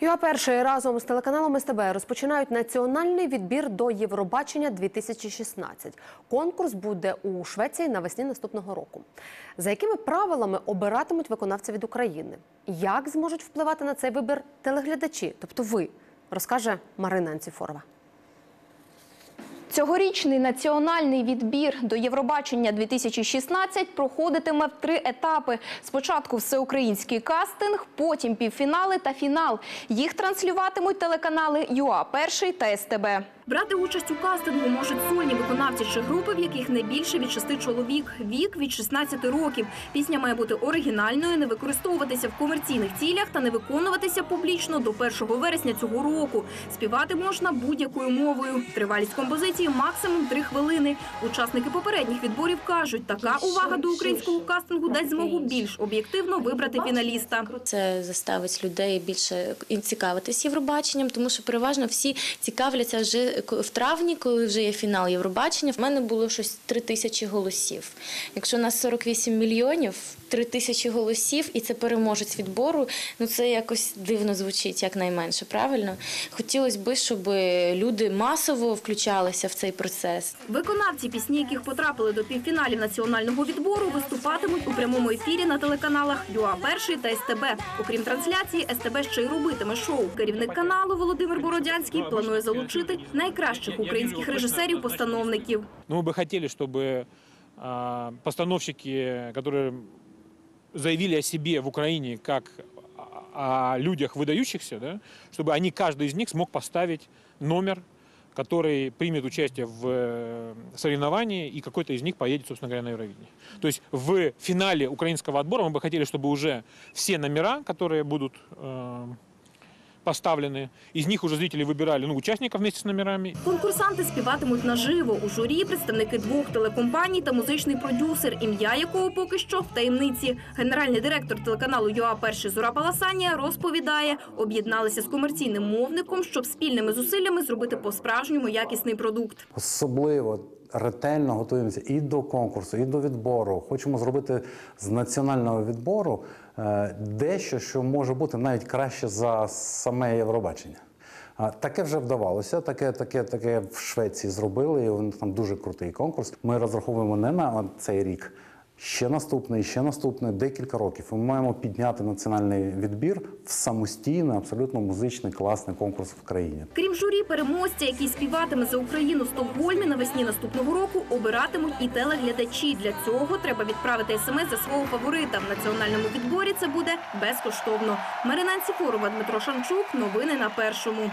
ЮА перший разом з телеканалом СТБ розпочинають національний відбір до Євробачення 2016. Конкурс буде у Швеції навесні наступного року. За якими правилами обиратимуть виконавця від України? Як зможуть впливати на цей вибір телеглядачі, тобто ви, розкаже Марина Анціфорова. Цьогорічний національний відбір до Євробачення 2016 проходитиме в три етапи: спочатку всеукраїнський кастинг, потім півфінали та фінал. Їх транслюватимуть телеканали ЮА Перший та СТБ. Брати участь у кастингу можуть сольні виконавці чи групи, в яких не більше від шести чоловік. Вік від 16 років. Пісня має бути оригінальною, не використовуватися в комерційних цілях та не виконуватися публічно до 1 вересня цього року. Співати можна будь-якою мовою. Тривалість композиції максимум 3 хвилини. Учасники попередніх відборів кажуть, така увага до українського кастингу дасть змогу більш об'єктивно вибрати фіналіста. Це заставить людей більше цікавитись Євробаченням, тому що переважно всі цікавляться вже в травні, коли вже є фінал Євробачення. В мене було щось 3 тисячі голосів. Якщо у нас 48 мільйонів, 3 тисячі голосів, і це переможець відбору, ну це якось дивно звучить, якнайменше, правильно? Хотілося б, щоб люди масово включалися в цей процес. Виконавці, пісні яких потрапили до півфіналів національного відбору, виступатимуть у прямому ефірі на телеканалах ЮА Перший та СТБ. Окрім трансляції, СТБ ще й робитиме шоу. Керівник каналу Володимир Бородянський планує залучити найкращих українських режисерів-постановників. Но мы бы хотели, чтобы а, постановщики, которые заявили о себе в Украине как о людях выдающихся, да, чтобы они, каждый из них смог поставить номер, который примет участие в э, соревновании, и какой-то из них поедет, собственно говоря, на Евровидение. То есть в финале украинского отбора мы бы хотели, чтобы уже все номера, которые будут э, поставлены, из них уже зрители выбирали ну, участников вместе с номерами, Конкурсанти співатимуть наживо. У журі представники двох телекомпаній та музичний продюсер, ім'я якого поки що в таємниці. Генеральний директор телеканалу ЮА Перший Зура Паласанія розповідає, об'єдналися з комерційним мовником, щоб спільними зусиллями зробити по-справжньому якісний продукт. Особливо ретельно готуємося і до конкурсу, і до відбору. Хочемо зробити з національного відбору е, дещо, що може бути навіть краще за саме Євробачення. Таке вже вдавалося, таке, таке, таке в Швеції зробили. і там дуже крутий конкурс. Ми розраховуємо не на цей рік. Ще наступний, ще наступний, декілька років. Ми маємо підняти національний відбір в самостійний, абсолютно музичний, класний конкурс в країні. Крім журі, переможця, який співатиме за Україну в Стокгольмі навесні наступного року, обиратимуть і телеглядачі. Для цього треба відправити смс за свого фаворита. В національному відборі це буде безкоштовно. Марина Анціфорова, Дмитро Шанчук. Новини на першому.